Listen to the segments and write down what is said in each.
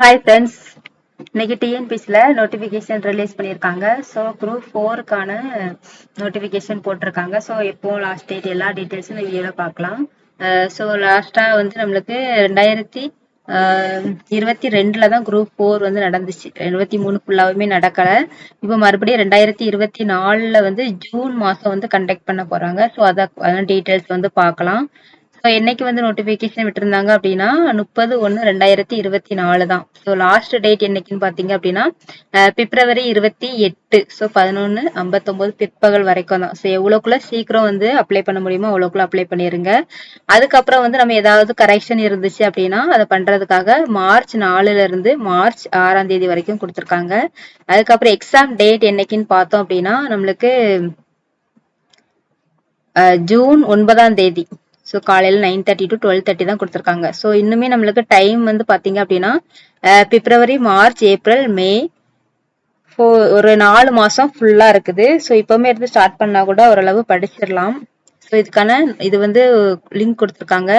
Hi friends இன்னைக்கு டிஎன்பிசியில் notification release பண்ணியிருக்காங்க. ஸோ குரூப் ஃபோருக்கான நோட்டிஃபிகேஷன் போட்டிருக்காங்க. ஸோ எப்போ லாஸ்ட் டேட் எல்லா டீட்டெயில்ஸும் இந்த வீடியோவில் பார்க்கலாம். ஸோ லாஸ்ட்டாக வந்து நம்மளுக்கு ரெண்டாயிரத்தி இருபத்தி ரெண்டுல தான் குரூப் ஃபோர் வந்து நடந்துச்சு. இருபத்தி மூணு ஃபுல்லாவுமே நடக்கலை. இப்போ மறுபடியும் ரெண்டாயிரத்தி இருபத்தி நாலில் வந்து ஜூன் மாதம் வந்து கண்டக்ட் பண்ண போகிறாங்க ஸோ அதை டீட்டெயில்ஸ் வந்து பார்க்கலாம். ஸோ என்னைக்கு வந்து நோட்டிஃபிகேஷன் விட்டுருந்தாங்க அப்படின்னா முப்பது ஒன்று ரெண்டாயிரத்தி இருபத்தி நாலு தான். ஸோ லாஸ்ட் டேட் என்னைக்குன்னு பார்த்தீங்க அப்படின்னா பிப்ரவரி இருபத்தி எட்டு. ஸோ பதினொன்று ஐம்பத்தொம்போது பிற்பகல் வரைக்கும் தான். ஸோ எவ்வளோக்குள்ள சீக்கிரம் வந்து அப்ளை பண்ண முடியுமோ அவ்வளோக்குள்ள அப்ளை பண்ணிடுங்க அதுக்கப்புறம் வந்து நம்ம ஏதாவது கரெக்ஷன் இருந்துச்சு அப்படின்னா அதை பண்ணுறதுக்காக மார்ச் நாலுல இருந்து மார்ச் ஆறாம் தேதி வரைக்கும் கொடுத்துருக்காங்க. அதுக்கப்புறம் எக்ஸாம் டேட் என்னைக்குன்னு பார்த்தோம் அப்படின்னா நம்மளுக்கு ஜூன் ஒன்பதாம் தேதி. ஸோ காலையில் nine thirty to twelve thirty தான் கொடுத்துருக்காங்க. ஸோ இன்னுமே நம்மளுக்கு டைம் வந்து பார்த்தீங்க அப்படின்னா பிப்ரவரி மார்ச் ஏப்ரல் மே ஃபோ ஒரு நாலு மாதம் ஃபுல்லாக இருக்குது. ஸோ இப்போவுமே இருந்து ஸ்டார்ட் பண்ணால் கூட ஓரளவு படிச்சிடலாம். ஸோ இதுக்கான இது வந்து லிங்க் கொடுத்துருக்காங்க.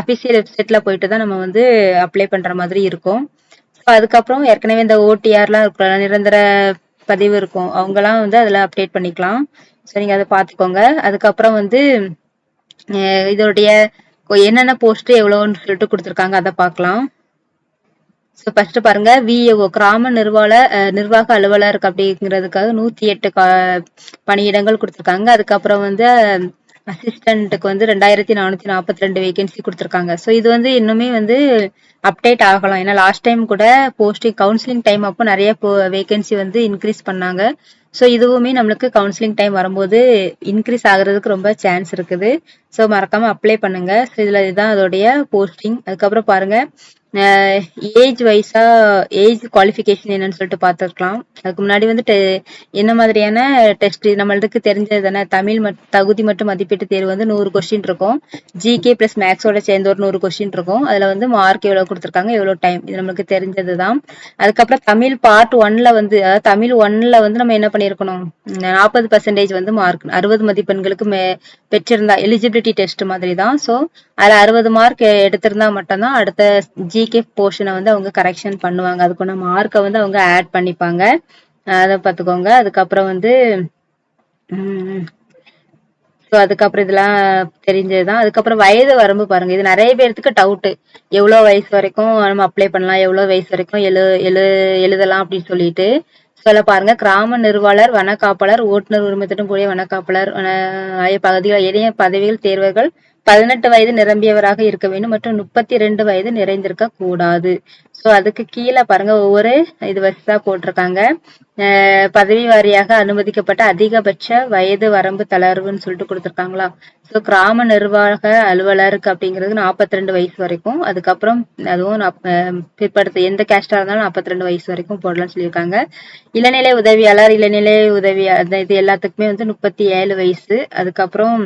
அஃபிஷியல் வெப்சைட்டில் போயிட்டு தான் நம்ம வந்து அப்ளை பண்ணுற மாதிரி இருக்கும். ஸோ அதுக்கப்புறம் ஏற்கனவே இந்த ஓடிஆர்லாம் இருக்கலாம் நிரந்தர பதிவு இருக்கும். அவங்கலாம் வந்து அதில் அப்டேட் பண்ணிக்கலாம். ஸோ நீங்கள் அதை பார்த்துக்கோங்க. அதுக்கப்புறம் வந்து இதோடைய என்னென்ன போஸ்ட் எவ்வளோன்னு சொல்லிட்டு கொடுத்துருக்காங்க அதை பார்க்கலாம் ஸோ ஃபர்ஸ்ட் பாருங்க விஏஓ கிராம நிர்வாக நிர்வாக அலுவலர் அப்படிங்கிறதுக்காக நூத்தி எட்டு பணியிடங்கள் கொடுத்துருக்காங்க. அதுக்கப்புறம் வந்து அசிஸ்டன்ட்டுக்கு வந்து ரெண்டாயிரத்தி நானூத்தி நாற்பத்தி ரெண்டு வேகன்சி கொடுத்துருக்காங்க. ஸோ இது வந்து இன்னுமே வந்து அப்டேட் ஆகலாம். ஏன்னா லாஸ்ட் டைம் கூட போஸ்டிங் கவுன்சிலிங் டைம் அப்போ நிறைய வேகன்சி வந்து இன்க்ரீஸ் பண்ணாங்க. ஸோ இதுவுமே நம்மளுக்கு கவுன்சிலிங் டைம் வரும்போது இன்க்ரீஸ் ஆகுறதுக்கு ரொம்ப சான்ஸ் இருக்குது. ஸோ மறக்காம அப்ளை பண்ணுங்க. இதில் இதுதான் அதோடைய போஸ்டிங் அதுக்கப்புறம் பாருங்க. ஏஜ் வைஸா ஏஜ் குவாலிஃபிகேஷன் என்னன்னு சொல்லிட்டு பார்த்துருக்கலாம். அதுக்கு முன்னாடி வந்து என்ன மாதிரியான டெஸ்ட் நம்மளுக்கு தெரிஞ்சது தானே தமிழ் மட் தகுதி மற்றும் மதிப்பீட்டு தேர்வு வந்து நூறு கொஸ்டின் இருக்கும். ஜிகே பிளஸ் மேக்ஸோட சேர்ந்து ஒரு நூறு கொஸ்டின் இருக்கும். அதுல வந்து மார்க் எவ்வளவு கொடுத்துருக்காங்க எவ்வளவு டைம் இது நம்மளுக்கு தெரிஞ்சது தான் அதுக்கப்புறம் தமிழ் பார்ட் ஒன்ல வந்து அதாவது தமிழ் ஒன்ல வந்து நம்ம என்ன பண்ணிருக்கணும் நாற்பது பர்சன்டேஜ் வந்து மார்க் அறுபது மதிப்பெண்களுக்கு மே பெற்றிருந்தா எலிஜிபிலிட்டி டெஸ்ட் மாதிரி தான் ஸோ அதில் அறுபது மார்க் எடுத்திருந்தா மட்டும்தான் அடுத்த ஜி ஜிகே போர்ஷனை வந்து அவங்க கரெக்ஷன் பண்ணுவாங்க. அதுக்குள்ள மார்க்கை வந்து அவங்க ஆட் பண்ணிப்பாங்க. அதை பார்த்துக்கோங்க அதுக்கப்புறம் வந்து ஸோ அதுக்கப்புறம் இதெல்லாம் தெரிஞ்சதுதான். அதுக்கப்புறம் வயது வரம்பு பாருங்க. இது நிறைய பேர்த்துக்கு டவுட்டு எவ்வளோ வயசு வரைக்கும் நம்ம அப்ளை பண்ணலாம்? எவ்வளோ வயசு வரைக்கும் எழு எழு எழுதலாம் அப்படின்னு சொல்லிட்டு சொல்ல பாருங்க. கிராம நிர்வாளர் வனக்காப்பாளர் ஓட்டுநர் உரிமத்துடன் கூடிய வனக்காப்பாளர் ஆகிய பகுதிகள் இணைய பதவிகள் தேர்வுகள் பதினெட்டு வயது நிரம்பியவராக இருக்க வேண்டும் மற்றும் முப்பத்தி ரெண்டு வயது நிறைந்திருக்க கூடாது. ஸோ அதுக்கு கீழே பாருங்க ஒவ்வொரு இது வரிசா போட்டிருக்காங்க. பதவி வாரியாக அனுமதிக்கப்பட்ட அதிகபட்ச வயது வரம்பு தளர்வுன்னு சொல்லிட்டு கொடுத்துருக்காங்களா? ஸோ கிராம நிர்வாக அலுவலருக்கு அப்படிங்கிறது நாற்பத்தி ரெண்டு வயசு வரைக்கும். அதுக்கப்புறம் அதுவும் பிற்படுத்த எந்த கேஸ்டா இருந்தாலும் நாற்பத்தி ரெண்டு வயசு வரைக்கும் போடலாம்னு சொல்லியிருக்காங்க. இளநிலை உதவியாளர் இளநிலை உதவி இது எல்லாத்துக்குமே வந்து முப்பத்தி ஏழு வயசு. அதுக்கப்புறம்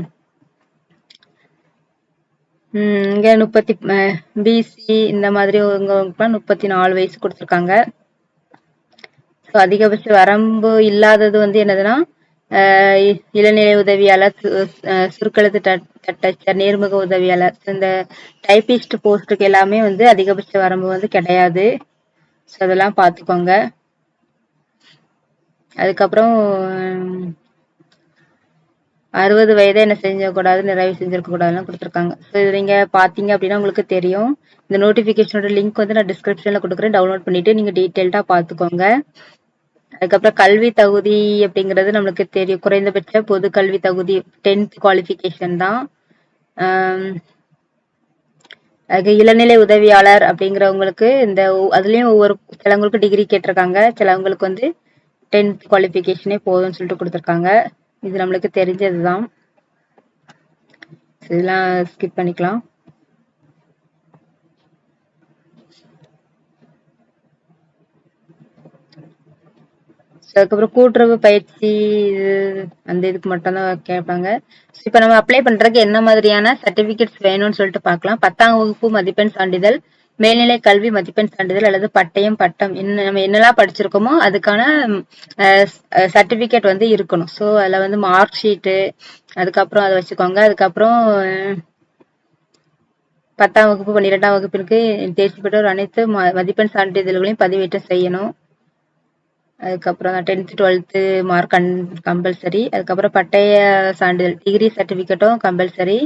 இங்க முப்பத்தி பிசி இந்த மாதிரி முப்பத்தி நாலு வயசு கொடுத்துருக்காங்க. ஸோ அதிகபட்ச வரம்பு இல்லாதது வந்து என்னதுன்னா இளநிலை உதவியாளர் சுருக்கெழுத்து தட்டச்சர் நேர்முக உதவியாளர் இந்த டைபிஸ்ட் போஸ்ட்டுக்கு எல்லாமே வந்து அதிகபட்ச வரம்பு வந்து கிடையாது. ஸோ அதெல்லாம் பார்த்துக்கோங்க. அதுக்கப்புறம் அறுபது வயதை என்ன செஞ்சக்கூடாது நிறைவு செஞ்சிருக்க கூடாதுன்னு கொடுத்துருக்காங்க. ஸோ இது நீங்க பாத்தீங்க அப்படின்னா உங்களுக்கு தெரியும். இந்த நோட்டிபிகேஷனோட லிங்க் வந்து நான் டிஸ்கிரிப்ஷன்ல கொடுக்குறேன். டவுன்லோட் பண்ணிட்டு நீங்க டீட்டெயில்டா பாத்துக்கோங்க அதுக்கப்புறம் கல்வி தகுதி அப்படிங்கிறது நம்மளுக்கு தெரியும். குறைந்தபட்ச பொது கல்வி தகுதி டென்த் குவாலிஃபிகேஷன் தான். அதுக்கு இளநிலை உதவியாளர் அப்படிங்கிறவங்களுக்கு இந்த அதுலயும் ஒவ்வொரு சிலவங்களுக்கு டிகிரி கேட்டிருக்காங்க. சிலவங்களுக்கு வந்து டென்த் குவாலிஃபிகேஷனே போதும்னு சொல்லிட்டு கொடுத்துருக்காங்க. இது நம்மளுக்கு தெரிஞ்சதுதான். இதெல்லாம் ஸ்கிப் பண்ணிக்கலாம். அதுக்கப்புறம் கூட்டுறவு பயிற்சி அந்த இதுக்கு மட்டும் தான் கேட்பாங்க இப்ப நம்ம அப்ளை பண்றதுக்கு என்ன மாதிரியான சர்டிபிகேட்ஸ் வேணும்னு சொல்லிட்டு பார்க்கலாம். பத்தாம் வகுப்பு மதிப்பெண் சான்றிதழ் மேல்நிலை கல்வி மதிப்பெண் சான்றிதழ் அல்லது பட்டயம் பட்டம் என்ன நம்ம என்னெல்லாம் படிச்சிருக்கோமோ அதுக்கான சர்டிபிகேட் வந்து இருக்கணும். ஸோ அதில் வந்து மார்க் ஷீட்டு அதுக்கப்புறம் அதை வச்சுக்கோங்க. அதுக்கப்புறம் பத்தாம் வகுப்பு பன்னிரெண்டாம் வகுப்பிற்கு தேர்ச்சி பெற்றோர் அனைத்து ம- மதிப்பெண் சான்றிதழ்களையும் பதிவேற்றம் செய்யணும். அதுக்கப்புறம் டென்த்து டுவெல்த்து மார்க் கம்பல்சரி அதுக்கப்புறம் பட்டய சான்றிதழ் டிகிரி சர்டிஃபிகேட்டும் கம்பல்சரி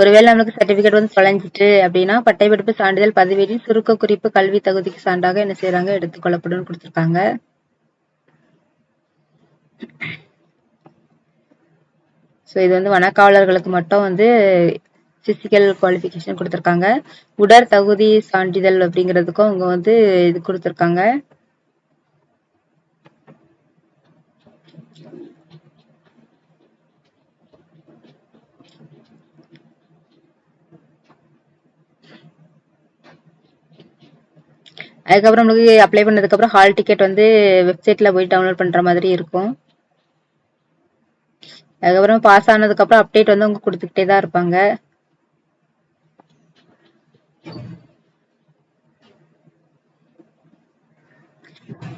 ஒருவேளை நம்மளுக்கு சர்டிபிகேட் வந்து தொலைஞ்சிட்டு அப்படின்னா பட்டய படிப்பு சான்றிதழ் பதிவேட்டில் சுருக்க குறிப்பு கல்வி தகுதிக்கு சான்றாக என்ன செய்யறாங்க எடுத்துக்கொள்ளப்படும் கொடுத்துருக்காங்க. ஸோ இது வந்து வனக்காவலர்களுக்கு மட்டும் வந்து பிசிக்கல் குவாலிஃபிகேஷன் கொடுத்துருக்காங்க. உடற் தகுதி சான்றிதழ் அப்படிங்கிறதுக்கும் அவங்க வந்து இது கொடுத்துருக்காங்க. அதுக்கப்புறம் நம்மளுக்கு அப்ளை பண்ணதுக்கப்புறம் ஹால் டிக்கெட் வந்து வெப்சைட்டில் போய் டவுன்லோட் பண்ணுற மாதிரி இருக்கும். அதுக்கப்புறம் பாஸ் ஆனதுக்கப்புறம் அப்டேட் வந்து அவங்க கொடுத்துக்கிட்டே தான் இருப்பாங்க.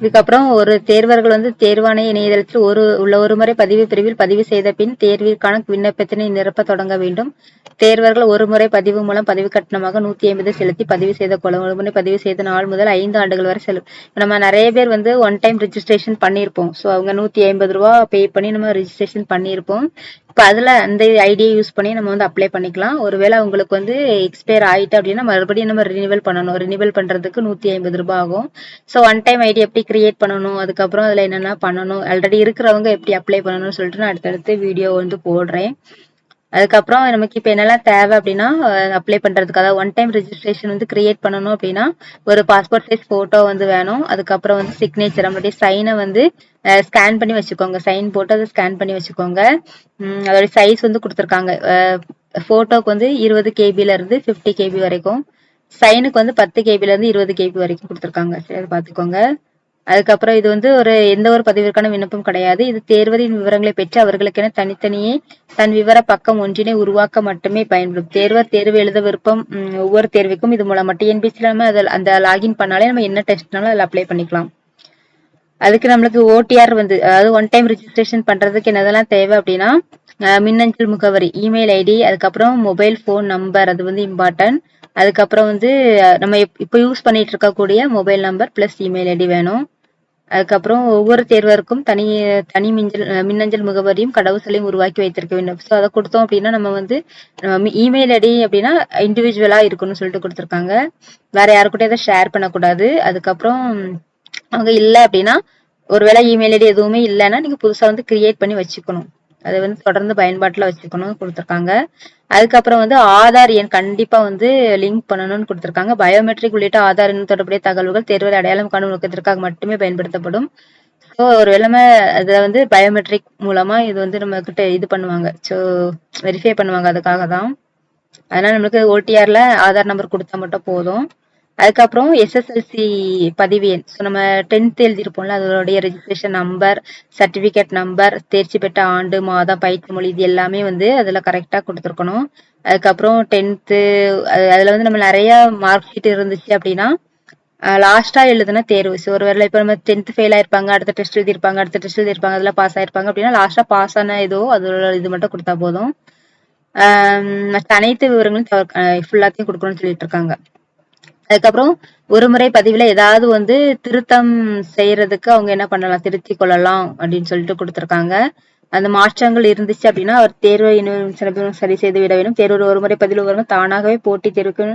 இதுக்கப்புறம் ஒரு தேர்வர்கள் வந்து தேர்வாணைய இணையதளத்தில் ஒரு உள்ள ஒரு முறை பதிவு பிரிவில் பதிவு செய்த பின் தேர்விற்கான விண்ணப்பத்தினை நிரப்ப தொடங்க வேண்டும். தேர்வர்கள் ஒரு முறை பதிவு மூலம் பதிவு கட்டணமாக நூத்தி ஐம்பது செலுத்தி பதிவு செய்த கொள்ள ஒரு முறை பதிவு செய்த நாள் முதல் ஐந்து ஆண்டுகள் வரை செலவு. நம்ம நிறைய பேர் வந்து ஒன் டைம் ரிஜிஸ்ட்ரேஷன் பண்ணியிருப்போம். ஸோ அவங்க நூத்தி ஐம்பது ரூபா பே பண்ணி நம்ம ரெஜிஸ்ட்ரேஷன் பண்ணியிருப்போம். இப்போ அதுல அந்த ஐடியை யூஸ் பண்ணி நம்ம வந்து அப்ளை பண்ணிக்கலாம். ஒருவேளை உங்களுக்கு வந்து எக்ஸ்பயர் ஆகிட்டு அப்படின்னா மறுபடியும் நம்ம ரினிவல் பண்ணணும். ரினிவல் பண்றதுக்கு நூத்தி ஐம்பது ரூபாய் ஆகும். ஸோ ஒன் டைம் ஐடி எப்படி கிரியேட் பண்ணணும்? அதுக்கப்புறம் அதுல என்னென்ன பண்ணணும்? ஆல்ரெடி இருக்கிறவங்க எப்படி அப்ளை பண்ணணும்னு சொல்லிட்டு நான் அடுத்தடுத்து வீடியோ வந்து போடுறேன். அதுக்கப்புறம் நமக்கு இப்போ என்னெல்லாம் தேவை அப்படின்னா அப்ளை பண்ணுறதுக்காக ஒன் டைம் ரெஜிஸ்ட்ரேஷன் வந்து கிரியேட் பண்ணணும் அப்படின்னா ஒரு பாஸ்போர்ட் சைஸ் ஃபோட்டோ வந்து வேணும். அதுக்கப்புறம் வந்து சிக்னேச்சர் நம்மளுடைய சைனை வந்து ஸ்கேன் பண்ணி வச்சுக்கோங்க. சைன் போட்டு அதை ஸ்கேன் பண்ணி வச்சுக்கோங்க. அதோடைய அதோட சைஸ் வந்து கொடுத்துருக்காங்க. ஃபோட்டோக்கு வந்து இருபது கேபிலேருந்து ஃபிஃப்டி கேபி வரைக்கும். சைனுக்கு வந்து பத்து கேபிலேருந்து இருபது கேபி வரைக்கும் கொடுத்துருக்காங்க. சரி பார்த்துக்கோங்க. அதுக்கப்புறம் இது வந்து ஒரு எந்த ஒரு பதிவிற்கான விண்ணப்பம் கிடையாது. இது தேர்வரின் விவரங்களை பெற்று அவர்களுக்கென தனித்தனியே தன் விவர பக்கம் ஒன்றினை உருவாக்க மட்டுமே பயன்படும். தேர்வர் தேர்வு எழுத விருப்பம் ஒவ்வொரு தேர்வுக்கும் இது மூலமா டிஎன்பிசில நம்ம அதில் அந்த லாகின் பண்ணாலே நம்ம என்ன டெஸ்ட்னாலும் அதில் அப்ளை பண்ணிக்கலாம். அதுக்கு நம்மளுக்கு ஓடிஆர் வந்து அதாவது ஒன் டைம் ரிஜிஸ்ட்ரேஷன் பண்றதுக்கு என்னதெல்லாம் தேவை அப்படின்னா மின்னஞ்சல் முகவரி இமெயில் ஐடி அதுக்கப்புறம் மொபைல் ஃபோன் நம்பர் அது வந்து இம்பார்ட்டன்ட் அதுக்கப்புறம் வந்து நம்ம இப்போ யூஸ் பண்ணிட்டு இருக்கக்கூடிய mobile number plus email ID வேணும். அதுக்கப்புறம் ஒவ்வொரு தேர்வருக்கும் தனி தனி மிஞ்சல் மின்னஞ்சல் முகவரியும் கடவுச்சொல்லையும் உருவாக்கி வைத்திருக்க வேண்டும். ஸோ அதை கொடுத்தோம் அப்படின்னா நம்ம வந்து இமெயில் ஐடி அப்படின்னா இண்டிவிஜுவலாக இருக்கணும்னு சொல்லிட்டு கொடுத்துருக்காங்க. வேற யாருக்கிட்டே அதை ஷேர் பண்ணக்கூடாது. அதுக்கப்புறம் அவங்க இல்லை அப்படின்னா ஒருவேளை இமெயில் ஐடி எதுவுமே இல்லைன்னா நீங்கள் புதுசாக வந்து கிரியேட் பண்ணி வச்சுக்கணும். அதை வந்து தொடர்ந்து பயன்பாட்டில் வச்சுக்கணும்னு கொடுத்துருக்காங்க. அதுக்கப்புறம் வந்து ஆதார் எண் கண்டிப்பாக வந்து லிங்க் பண்ணணும்னு கொடுத்துருக்காங்க. பயோமெட்ரிக் உள்ளிட்ட ஆதார் எண் தொடர்புடைய தகவல்கள் தேர்வில் அடையாளம் காணும் நோக்கத்திற்காக மட்டுமே பயன்படுத்தப்படும். ஸோ ஒரு வேளை அதில் வந்து பயோமெட்ரிக் மூலமாக இது வந்து நம்ம கிட்ட இது பண்ணுவாங்க. ஸோ வெரிஃபை பண்ணுவாங்க அதுக்காக தான் அதனால் நம்மளுக்கு ஓடிஆரில் ஆதார் நம்பர் கொடுத்தா மட்டும் போதும். அதுக்கப்புறம் எஸ்எஸ்எல்சி பதிவு எண். ஸோ நம்ம டென்த் எழுதியிருப்போம்ல அதோடைய ரெஜிஸ்ட்ரேஷன் நம்பர் சர்டிஃபிகேட் நம்பர் தேர்ச்சி பெற்ற ஆண்டு மாதம் பயிற்சி மொழி இது எல்லாமே வந்து அதில் கரெக்டாக கொடுத்துருக்கணும். அதுக்கப்புறம் டென்த்து அதில் வந்து நம்ம நிறைய மார்க் ஷீட் இருந்துச்சு அப்படின்னா லாஸ்டா எழுதுன தேர்வு. ஸோ ஒரு வேளை இப்போ நம்ம டென்த் ஃபெயில் ஆயிருப்பாங்க அடுத்த டெஸ்ட் எழுதியிருப்பாங்க அடுத்த டெஸ்ட் எழுதியிருப்பாங்க அதில் பாஸ் ஆயிருப்பாங்க அப்படின்னா லாஸ்ட்டாக பாஸ் ஆன ஏதோ அதோட இது மட்டும் கொடுத்தா போதும். ஆஹ் மற்ற அனைத்து விவரங்களும் ஃபுல்லாத்தையும் கொடுக்கணும்னு சொல்லிட்டு இருக்காங்க. அதுக்கப்புறம் ஒரு முறை பதிவுல ஏதாவது வந்து திருத்தம் செய்யறதுக்கு அவங்க என்ன பண்ணலாம் திருத்தி கொள்ளலாம் அப்படின்னு சொல்லிட்டு கொடுத்துருக்காங்க. அந்த மாற்றங்கள் இருந்துச்சு அப்படின்னா அவர் தேர்வை இன்னும் சில பேரும் சரி செய்து விட வேண்டும். தேர்வு ஒரு முறை பதிவு வரும் தானாகவே போட்டி தேர்வுக்கு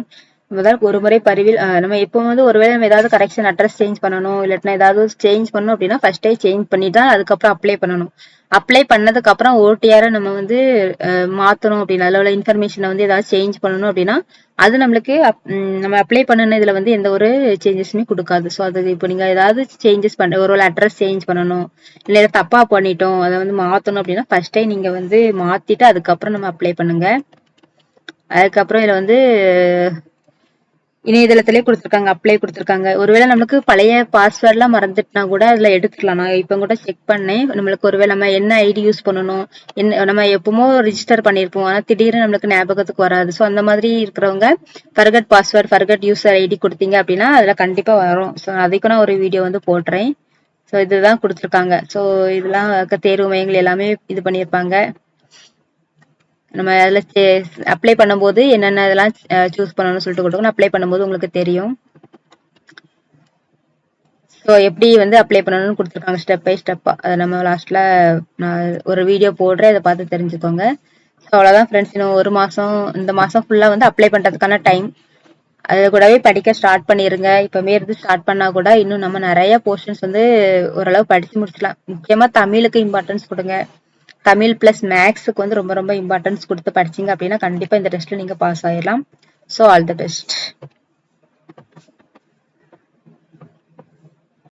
முதல் ஒரு முறை பதிவில் நம்ம இப்போ வந்து ஒருவேளை நம்ம ஏதாவது கரெக்ஷன் அட்ரஸ் சேஞ்ச் பண்ணணும் இல்லாட்டினா ஏதாவது சேஞ்ச் பண்ணணும் அப்படின்னா ஃபர்ஸ்டே சேஞ்ச் பண்ணிட்டு தான் அதுக்கப்புறம் அப்ளை பண்ணணும். அப்ளை பண்ணதுக்கு அப்புறம் ஓடிஆரை நம்ம வந்து மாற்றணும் மாத்தணும் அப்படின்னா அதில் உள்ள இன்ஃபர்மேஷனை வந்து ஏதாவது சேஞ்ச் பண்ணணும் அப்படின்னா அது நம்மளுக்கு அப்- நம்ம அப்ளை பண்ணன இதுல வந்து எந்த ஒரு சேஞ்சஸுமே கொடுக்காது. ஸோ அது இப்போ நீங்க ஏதாவது சேஞ்சஸ் பண்ண ஒரு அட்ரஸ் சேஞ்ச் பண்ணணும் இல்லை ஏதாவது தப்பா பண்ணிட்டோம் அதை வந்து மாத்தணும் அப்படின்னா ஃபர்ஸ்டே நீங்க வந்து மாத்திட்டு அதுக்கப்புறம் நம்ம அப்ளை பண்ணுங்க. அதுக்கப்புறம் இதுல வந்து இணையதளத்திலே கொடுத்துருக்காங்க அப்ளை கொடுத்துருக்காங்க. ஒருவேளை நம்மளுக்கு பழைய பாஸ்வேர்ட்லாம் மறந்துட்டுனா கூட அதில் எடுத்துக்கலாம். நான் இப்போ கூட செக் பண்ணேன். நம்மளுக்கு ஒருவேளை நம்ம என்ன ஐடி யூஸ் பண்ணணும் என்ன நம்ம எப்பவுமோ ரிஜிஸ்டர் பண்ணியிருப்போம். ஆனால் திடீர்னு நம்மளுக்கு ஞாபகத்துக்கு வராது. ஸோ அந்த மாதிரி இருக்கிறவங்க forgot password forgot user ID கொடுத்தீங்க அப்படின்னா அதில் கண்டிப்பாக வரும். ஸோ அதுக்கு நான் ஒரு வீடியோ வந்து போடுறேன். ஸோ இதுதான் கொடுத்துருக்காங்க. ஸோ இதெல்லாம் தேர்வு மையங்கள் எல்லாமே இது பண்ணியிருப்பாங்க. நம்ம அதில் அப்ளை பண்ணும்போது என்னென்ன இதெல்லாம் சூஸ் பண்ணணும்னு சொல்லிட்டு கொடுக்கணும் அப்ளை பண்ணும்போது உங்களுக்கு தெரியும். ஸோ எப்படி வந்து அப்ளை பண்ணணும்னு கொடுத்துருக்காங்க ஸ்டெப் பை ஸ்டெப்பாக அதை நம்ம லாஸ்ட்டில் நான் ஒரு வீடியோ போடுறேன் அதை பார்த்து தெரிஞ்சுக்கோங்க. ஸோ அவ்வளோதான் ஃப்ரெண்ட்ஸ் இன்னும் ஒரு மாதம் இந்த மாதம் ஃபுல்லாக வந்து அப்ளை பண்ணுறதுக்கான டைம் அது கூடவே படிக்க ஸ்டார்ட் பண்ணிடுங்க இப்போமே இருந்து ஸ்டார்ட் பண்ணால் கூட இன்னும் நம்ம நிறைய போர்ஷன்ஸ் வந்து ஓரளவு படித்து முடிச்சிடலாம். முக்கியமாக தமிழுக்கு இம்பார்ட்டன்ஸ் கொடுங்க. தமிழ் பிளஸ் மேக்ஸுக்கு வந்து ரொம்ப ரொம்ப இம்பார்ட்டன்ஸ் கொடுத்து படிச்சீங்க அப்படின்னா கண்டிப்பாக இந்த டெஸ்ட்டில் நீங்கள் பாஸ் ஆயிடலாம் ஸோ ஆல் தி பெஸ்ட்